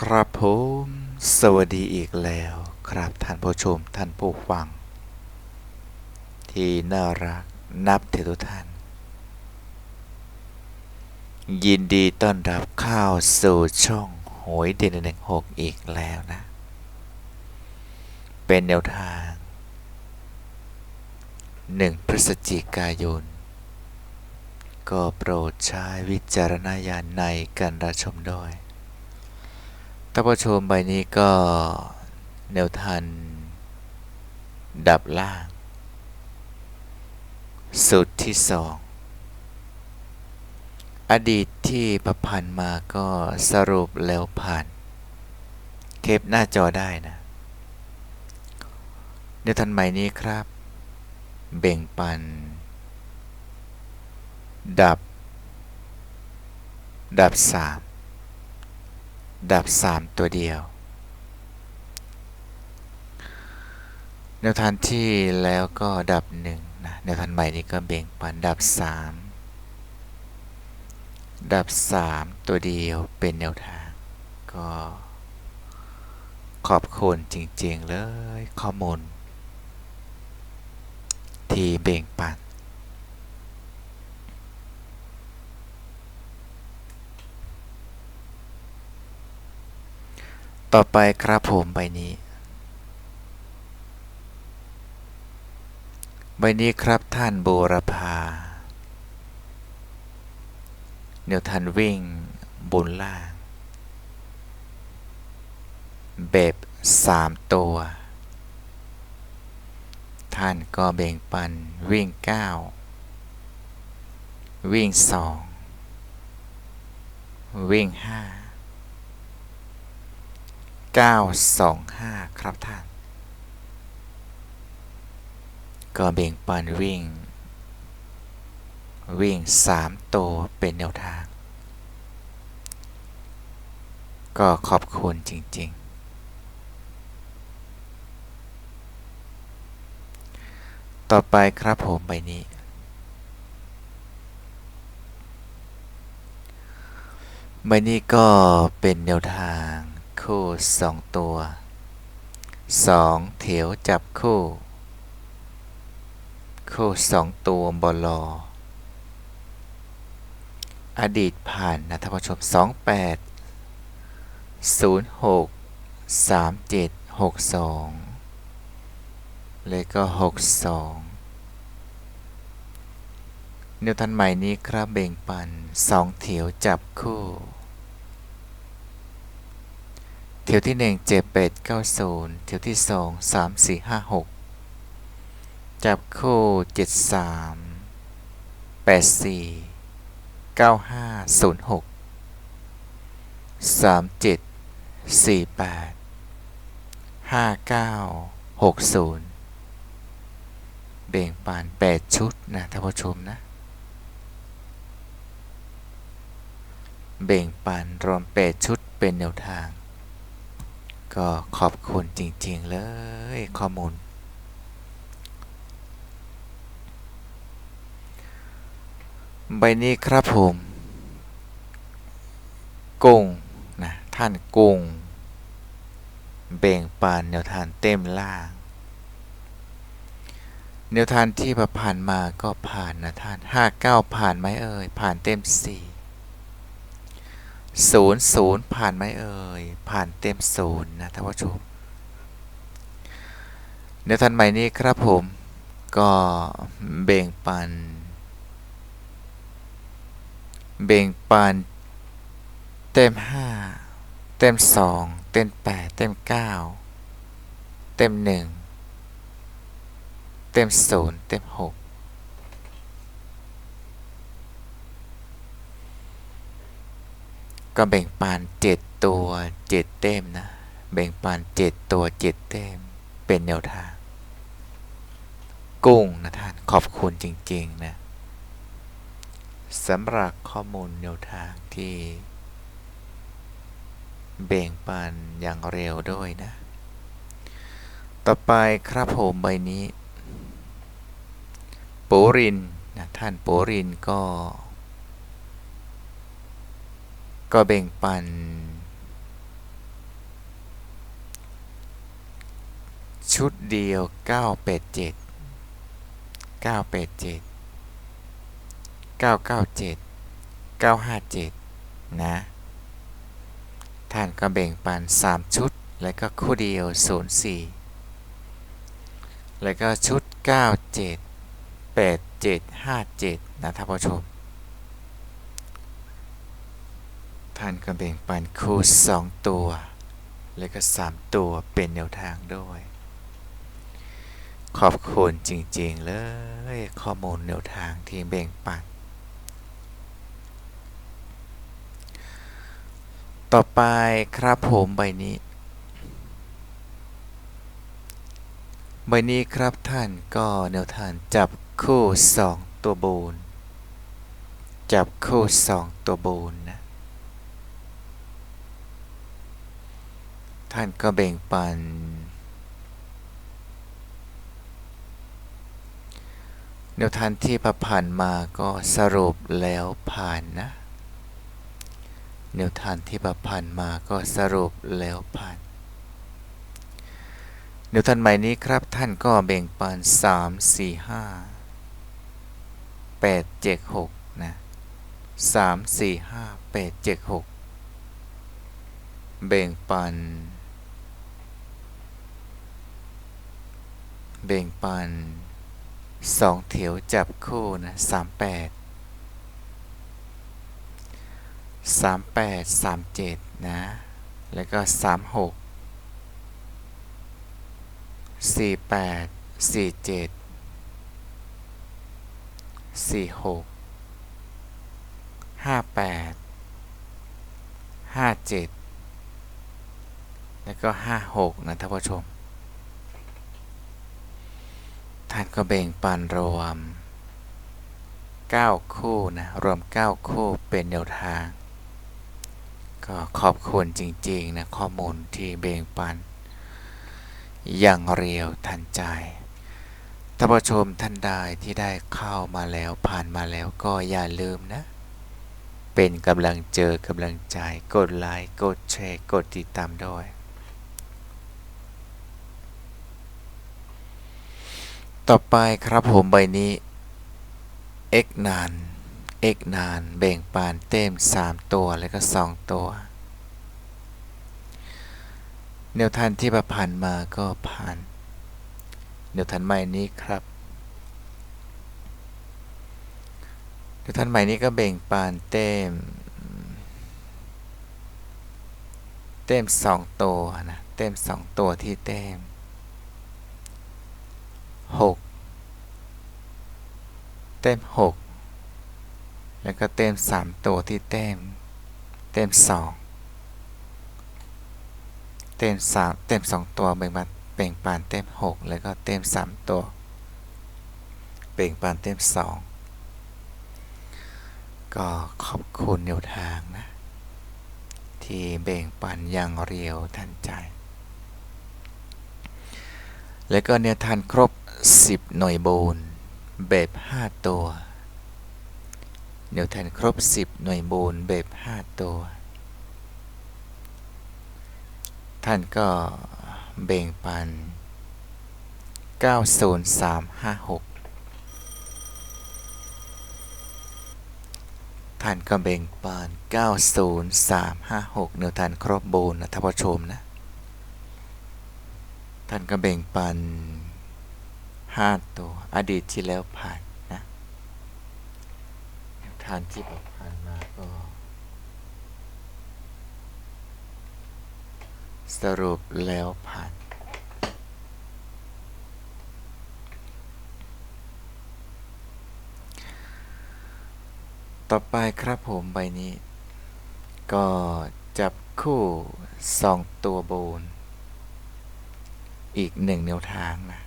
ครับผมสวัสดีอีกแล้วครับท่านผู้ชมท่านผู้ฟัง ที่น่ารักนับถือทุกท่าน ยินดีต้อนรับเข้าสู่ช่องหวยเด่นหนึ่งหกอีกแล้วนะ เป็นแนวทาง 1 พฤศจิกายน ก็โปรดใช้วิจารณญาณในการรับชมด้วย ท่านผู้ชมใบนี้ก็แนวทัน ดับล่าง สุดที่สอง อดีตที่ประพันธ์มาก็สรุปแล้วผ่านเทปหน้าจอได้นะแนวทันใหม่นี้ครับ เบ่งปัน ดับ ดับสาม ดับ 3 ตัวเดียว แนวทางที่แล้วก็ดับ1นะแนวทางใหม่นี้ก็เบ่งปันดับ 3 ดับ 3 ตัวเดียวเป็นแนวทาง ก็ขอบคุณจริง ๆ เลยข้อมูล ที่เบ่งปัน ต่อไปครับผมใบนี้ ใบนี้ครับท่านบูรพาเนียวทันวิ่งบนล่างแบบสามตัว ท่านก็เบ่งปันวิ่งเก้าวิ่งสองวิ่งห้า 925 ครับท่าน ก็เบ่งปันวิ่ง วิ่ง 3 ตัวเป็นแนวทาง ก็ขอบคุณจริง ๆ ต่อไปครับผมใบนี้ใบนี้ก็เป็นแนวทาง คู่สองตัวสองแถวจับคู่ คู่สองตัวบอลออดีตผ่านนะท่านผู้ชมสองแปดศูนย์หกสามเจ็ดหกสองเลยก็หกสองนิวทันใหม่นี้ครับเบ่งปันสองแถวจับคู่ เที่ยวที่หนึ่งเจแปดเก้าศูนย์เที่ยวที่สองสามสี่ห้าหกจับคู่เจ็ดสามแปดสี่เก้าห้าศูนย์หกสามเจ็ดสี่แปดห้าเก้าหกศูนย์เบ่งปานแปดชุดนะท่านผู้ชมนะ เบ่งปันรวมแปดชุดเป็นแนวทาง ก็ขอบคุณจริง ๆ เลยข้อมูล ใบนี้ครับผมกุ้งนะท่านกุ้งเบ่งปานแนวทานเต็มล่าง แนวทานที่ผ่านมาก็ผ่านนะท่านห้าเก้าผ่านไหมเอ่ยผ่านเต็มสี่ ศูนย์ศูนย์ผ่านไหมเอ่ย ผ่านเต็มศูนย์นะท่านผู้ชมแนวทานใหม่นี้ครับผมก็เบ่งปัน เบ่งปัน เต็มห้าเต็มสองเต็มแปดเต็มเก้าเต็มหนึ่งเต็มศูนย์เต็มหก ก็แบ่งปันเจ็ดตัวเจ็ดเต็มนะ แบ่งปันเจ็ดตัวเจ็ดเต็มเป็นแนวทาง กุ้งนะท่าน ขอบคุณจริง ๆ นะสำหรับข้อมูลแนวทางที่ แบ่งปันอย่างเร็วด้วยนะ ต่อไปครับผมใบนี้ โปรินนะท่านโปรินก็ ก็แบ่งปัน ชุดเดียว 987 987 997 957 นะ ท่านก็แบ่งปัน 3 ชุด แล้วก็คู่เดียว 04 แล้วก็ชุด 97 87 57 นะท่านผู้ชม ท่านก็แบ่งปันคู่สองตัว แล้วก็สามตัวเป็นแนวทางด้วย ขอบคุณจริงๆเลยข้อมูลแนวทางที่แบ่งปัน ต่อไปครับผมใบนี้ใบนี้ครับท่านก็แนวทางจับคู่สองตัวบูนจับคู่สองตัวบูนนะ ท่านก็แบ่งปันแนวทางที่ผ่านมาก็สรุปแล้วผ่านนะแนวทางที่ประผ่านมาก็สรุปแล้วผ่านแนวทางใหม่นี้ครับท่านก็แบ่งปัน3 4 5 8 7 6นะ3 4 5 8 7 6แบ่งปัน แบ่งปันสองแถวจับคู่นะสามแปดสามแปดสามเจ็ดนะ แล้วก็สามหกสี่แปดสี่เจ็ดสี่หกห้าแปดห้าเจ็ดแล้วก็ห้าหกนะท่านผู้ชม ท่านก็แบ่งปันรวม 9 คู่นะรวม 9 คู่เป็นแนวทาง ก็ขอบคุณจริงๆนะข้อมูลที่แบ่งปัน อย่างเรียวทันใจท่านผู้ชมท่านใดที่ได้เข้ามาแล้วผ่านมาแล้วก็อย่าลืมนะ เป็นกำลังเจอกำลังใจ กดไลค์กดแชร์กดติดตามด้วย ต่อไปครับผมใบนี้ x นาน x นาน แบ่งปานเต็ม 3 ตัว แล้วก็ 2 ตัว แนวทางที่ประพันธ์มาก็ผ่าน แนวทางใหม่นี้ครับ แนวทางใหม่นี้ก็แบ่งปานเต็ม เต็ม 2 ตัวนะ เต็ม 2 ตัวที่เต็ม 6เต็ม6แล้วก็เต็ม3ตัวที่เต็ม เต็ม2เต็ม3เต็ม2ตัวแบ่งปันแบ่งปานเต็ม6แล้วก็เต็ม3ตัวแบ่งปานเต็ม2ก็ขอบคุณแนวทางนะ ที่แบ่งปันอย่างเรียวทันใจ แล้วก็แนวทางครบ 10หน่วยโบนแบบ5ตัวแนวทางครบ10หน่วยโบนแบบ5ตัว ท่านก็แบ่งปัน 90356 ท่านก็แบ่งปัน 90356แนวทางครบบูนนะท่านผู้ชมนะ ท่านก็แบ่งปัน 5ตัว อดีตที่แล้วผ่านนะทานที่ผ่านมาก็ สรุปแล้วผ่านต่อไปครับผมใบนี้ ก็จับคู่ 2 ตัวโบน อีกหนึ่งแนวทางนะ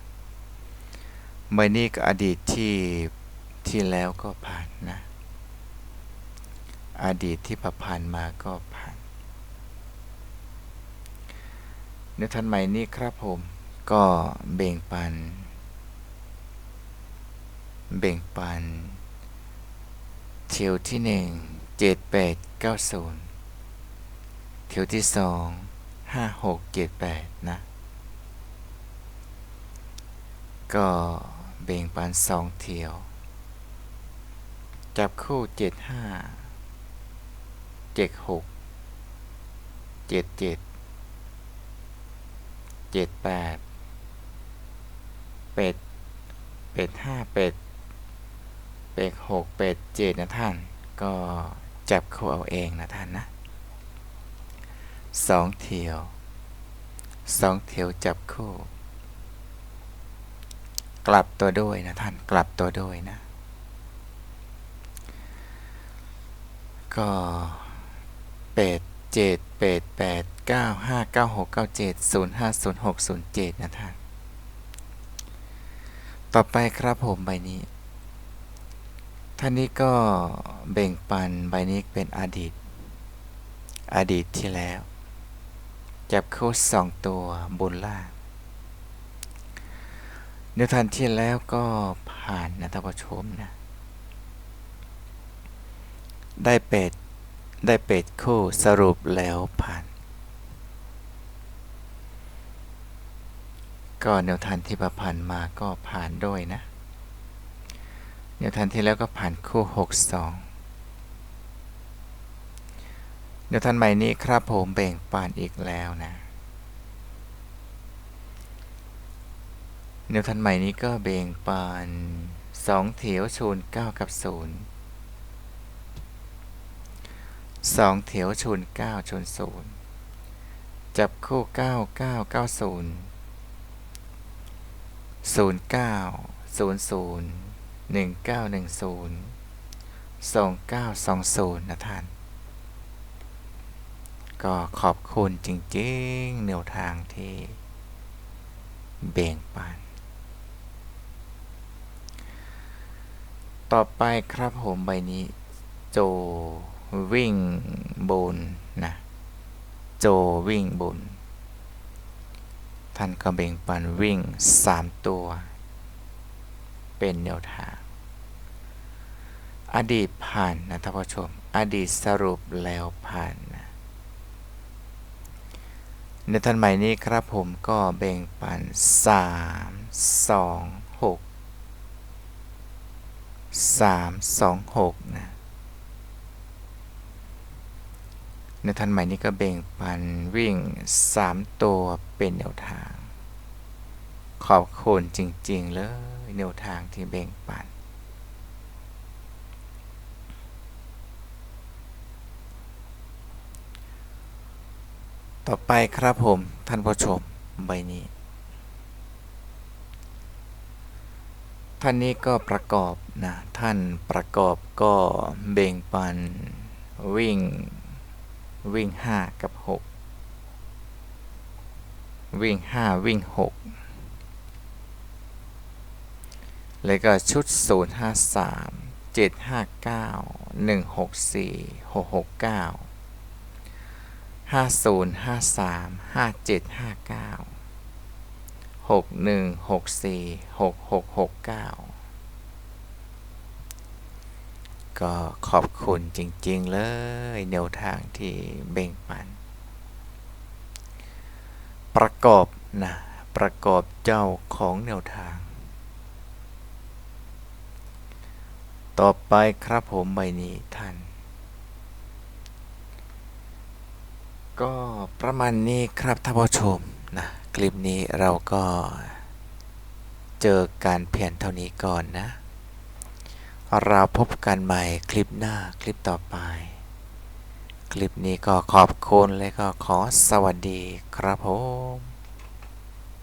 ใบนี้ก็อดีตที่ที่แล้วก็ผ่านนะ อดีตที่ประพันมาก็ผ่านในทันใหม่นี้ครับผมก็เบ่งปัน เบ่งปันเที่ยวที่หนึ่งเจ็ดแปดเก้าศูนย์เที่ยวที่สองห้าหกเจ็ดแปดนะ ก็ เบ่งปันสองเที่ยว จับคู่เจ็ดห้าเจ็ดหกเจ็ดเจ็ดเจ็ดแปดเป็ด เป็ดห้าเป็ด เป็ดหกเป็ดเจ็ดนะท่าน ก็จับคู่เอาเองนะท่านนะสองเที่ยวสองเที่ยวจับคู่ กลับตัวด้วยนะท่านกลับตัวด้วยนะ ก็เป็ดเจ็ดเป็ดแปดเก้าห้าเก้าหกเก้าเจ็ดศูนย์ห้าศูนย์หกศูนย์เจ็ดนะท่าน ต่อไปครับผมใบนี้ ท่านนี้ก็เบ่งปันใบนี้เป็นอดีต อดีตที่แล้ว จับคู่สองตัวบนล่าง นื้อทันที่แล้วก็ผ่านนะท่านผู้ชมนะ ได้เป็ดได้เป็ดคู่สรุปแล้วผ่าน ก็แนวทางที่ประพันธ์มาก็ผ่านด้วยนะแนวทางที่แล้วก็ผ่านคู่ 62แนวทางใหม่นี้ครับผมแบ่งปานอีกแล้วนะ แนวทางใหม่นี้ก็แบ่งปาน2เถียวชูน9กับ0 2เถียวชูน9ชน0จับคู่9 9 9 0ศูนย์เก้าศูนย์ศูนย์หนึ่งเก้าหนึ่งศูนย์สองเก้าสองศูนย์นะท่าน ก็ขอบคุณจริงๆแนวทางที่เบ่งปัน ต่อไปครับผมใบนี้ โจวิ่งบนนะ โจวิ่งบน ท่านก็เบ่งปันวิ่ง 3 ตัว เป็นแนวทาง อดีตผ่านนะท่านผู้ชม อดีตสรุปแล้วผ่านนะในท่านใหม่นี้ครับผมก็เบ่งปัน 3 2 6 3 2 6นะในทันใหม่นี้ก็เบ่งปันวิ่ง 3 ตัวเป็นแนวทาง ขอบคุณจริง ๆ เลยแนวทางที่เบ่งปันต่อไปครับผมท่านผู้ชมใบนี้ ท่านนี้ก็ประกอบนะท่านประกอบก็เบ่งปันวิ่งวิ่ง 5 กับ 6 วิ่ง 5 วิ่ง 6 แล้วก็ชุด 0 5 3 7 5 9 1 6 4 6 6 9 5 0 5 3 5 7 5 9 6 1 6 4 6 6 6 9ก็ขอบคุณจริง ๆ เลยแนวทางที่เบ่งปัน ประกอบนะประกอบเจ้าของแนวทาง ต่อไปครับผมใบนี้ท่าน ก็ประมาณนี้ครับท่านผู้ชมนะ ลิปนี้เราก็เจอการเพียนเท่านี้ก่อนนะ เราพบกันใหม่คลิปหน้าคลิปต่อไป คลิปนี้ก็ขอบคุณและก็ขอสวัสดีครับผม